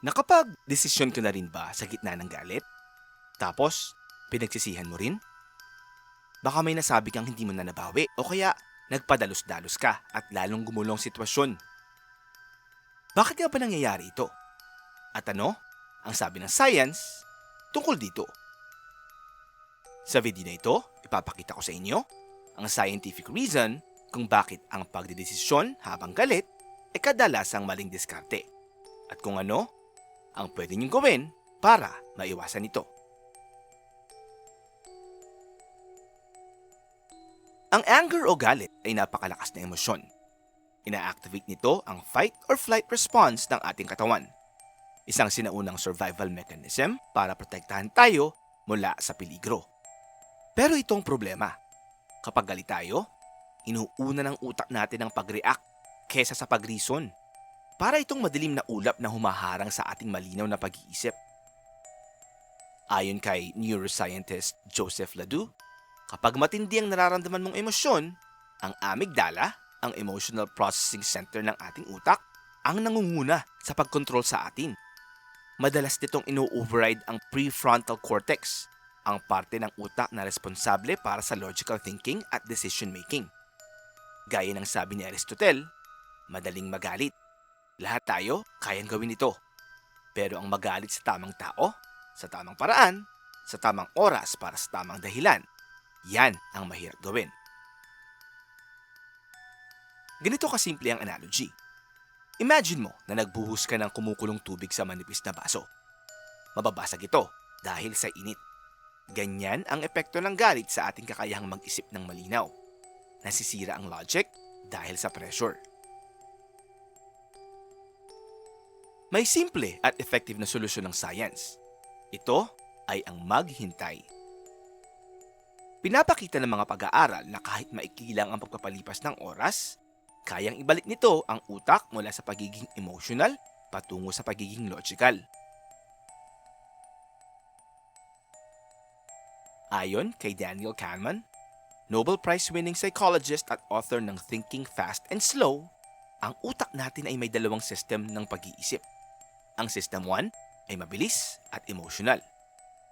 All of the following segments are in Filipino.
Nakapag-desisyon ka na rin ba sa gitna ng galit? Tapos, pinagsisihan mo rin? Baka may nasabi kang hindi mo na nabawi o kaya nagpadalos-dalos ka at lalong gumulong sitwasyon. Bakit nga ba nangyayari ito? At ano ang sabi ng science tungkol dito? Sa video na ito, ipapakita ko sa inyo ang scientific reason kung bakit ang pagdidesisyon habang galit ay kadalasang maling diskarte at kung ano ang pwede niyong gawin para maiwasan ito. Ang anger o galit ay napakalakas na emosyon. Ina-activate nito ang fight or flight response ng ating katawan. Isang sinaunang survival mechanism para protektahan tayo mula sa peligro. Pero itong problema. Kapag galit tayo, inuuna ng utak natin ang pag-react kesa sa pag-reason. Para itong madilim na ulap na humaharang sa ating malinaw na pag-iisip. Ayon kay neuroscientist Joseph Ledoux, kapag matindi ang nararamdaman mong emosyon, ang amygdala, ang emotional processing center ng ating utak, ang nangunguna sa pagkontrol sa atin. Madalas nitong ino-override ang prefrontal cortex, ang parte ng utak na responsable para sa logical thinking at decision making. Gaya ng sabi ni Aristotle, madaling magalit. Lahat tayo kayang gawin ito. Pero ang magalit sa tamang tao, sa tamang paraan, sa tamang oras para sa tamang dahilan, yan ang mahirap gawin. Ganito kasimple ang analogy. Imagine mo na nagbuhos ka ng kumukulong tubig sa manipis na baso. Mababasag ito dahil sa init. Ganyan ang epekto ng galit sa ating kakayahang mag-isip ng malinaw. Nasisira ang logic dahil sa pressure. May simple at effective na solusyon ng science. Ito ay ang maghintay. Pinapakita ng mga pag-aaral na kahit maikli lang ang pagpapalipas ng oras, kayang ibalik nito ang utak mula sa pagiging emotional patungo sa pagiging logical. Ayon kay Daniel Kahneman, Nobel Prize-winning psychologist at author ng Thinking Fast and Slow, ang utak natin ay may dalawang system ng pag-iisip. Ang System 1 ay mabilis at emotional,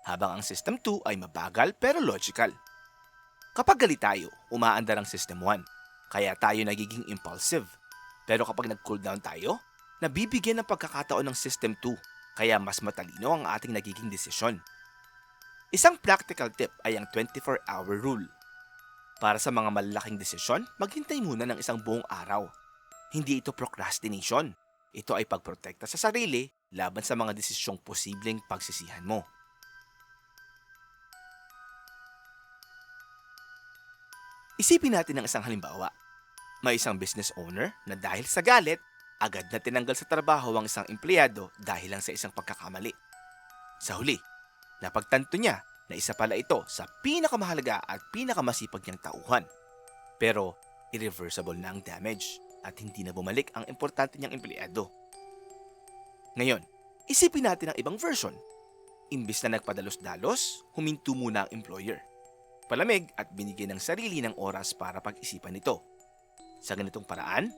habang ang System 2 ay mabagal pero logical. Kapag galit tayo, umaandar ang System 1, kaya tayo nagiging impulsive. Pero kapag nag-cool down tayo, nabibigyan ng pagkakataon ng System 2, kaya mas matalino ang ating nagiging desisyon. Isang practical tip ay ang 24-hour rule. Para sa mga malalaking desisyon, maghintay muna ng isang buong araw. Hindi ito procrastination. Ito ay pagprotekta sa sarili laban sa mga desisyong posibleng pagsisihan mo. Isipin natin ang isang halimbawa. May isang business owner na dahil sa galit, agad na tinanggal sa trabaho ang isang empleyado dahil lang sa isang pagkakamali. Sa huli, napagtanto niya na isa pala ito sa pinakamahalaga at pinakamasipag niyang tauhan. Pero irreversible na ang damage at hindi na bumalik ang importante niyang empleyado. Ngayon, isipin natin ang ibang version. Imbis na nagpadalos-dalos, huminto muna ang employer. Palamig at binigyan ng sarili ng oras para pag-isipan ito. Sa ganitong paraan,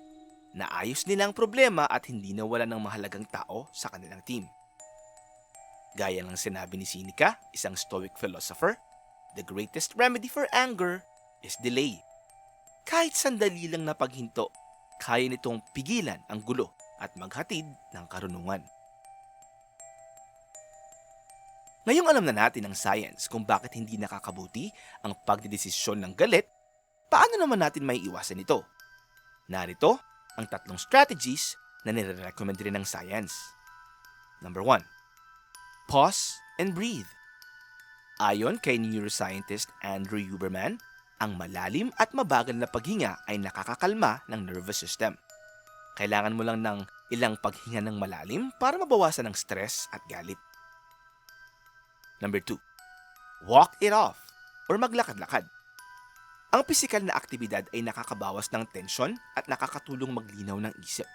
naayos nila ang problema at hindi nawala ng mahalagang tao sa kanilang team. Gaya ng sinabi ni Seneca, isang Stoic philosopher, the greatest remedy for anger is delay. Kahit sandali lang na paghinto, kaya nitong pigilan ang gulo at maghatid ng karunungan. Ngayong alam na natin ng science kung bakit hindi nakakabuti ang pagdidesisyon ng galit, paano naman natin may iwasan ito? Narito ang tatlong strategies na nire-recommend rin ng science. Number 1 pause and breathe. Ayon kay neuroscientist Andrew Huberman, ang malalim at mabagal na paghinga ay nakakakalma ng nervous system. Kailangan mo lang ng ilang paghinga ng malalim para mabawasan ang stress at galit. Number 2. Walk it off or maglakad-lakad. Ang pisikal na aktibidad ay nakakabawas ng tensyon at nakakatulong maglinaw ng isip.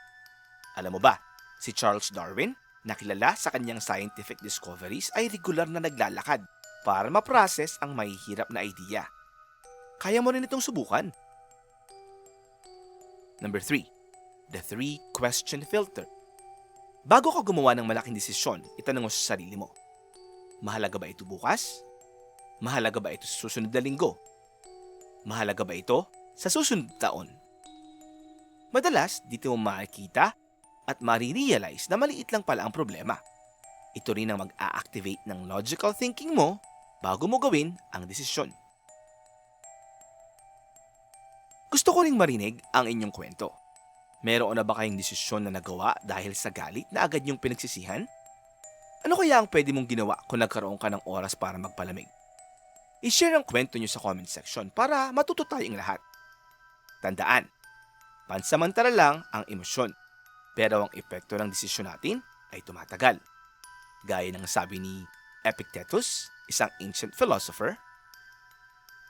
Alam mo ba, si Charles Darwin nakilala sa kanyang scientific discoveries ay regular na naglalakad para ma-process ang mahihirap na idea. Kaya mo rin itong subukan. Number 3. The three question filter. Bago ka gumawa ng malaking desisyon, itanong mo sa sarili mo. Mahalaga ba ito bukas? Mahalaga ba ito sa susunod na linggo? Mahalaga ba ito sa susunod na taon? Madalas, dito mo makikita at marirealize na maliit lang pala ang problema. Ito rin ang mag-a-activate ng logical thinking mo bago mo gawin ang desisyon. Gusto ko ring marinig ang inyong kwento. Meron na ba kayong desisyon na nagawa dahil sa galit na agad yung pinagsisihan? Ano kaya ang pwede mong ginawa kung nagkaroon ka ng oras para magpalamig? I-share ang kwento nyo sa comment section para matuto tayong lahat. Tandaan, pansamantala lang ang emosyon, pero ang epekto ng desisyon natin ay tumatagal. Gaya ng sabi ni Epictetus, isang ancient philosopher,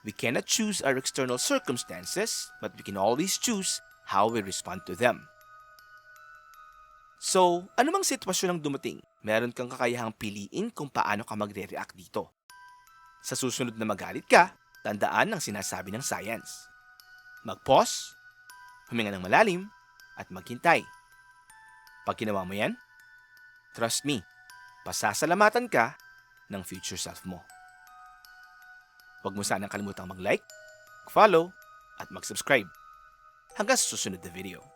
We cannot choose our external circumstances, but we can always choose how we respond to them. So, anumang sitwasyon ang dumating, meron kang kakayahang piliin kung paano ka magre-react dito. Sa susunod na magalit ka, tandaan ang sinasabi ng science. Mag-pause, huminga ng malalim, at maghintay. Pag ginawa mo yan, trust me, pasasalamatan ka ng future self mo. Huwag mo sanang kalimutang mag-like, follow, at mag-subscribe. Hanggang sa susunod na video.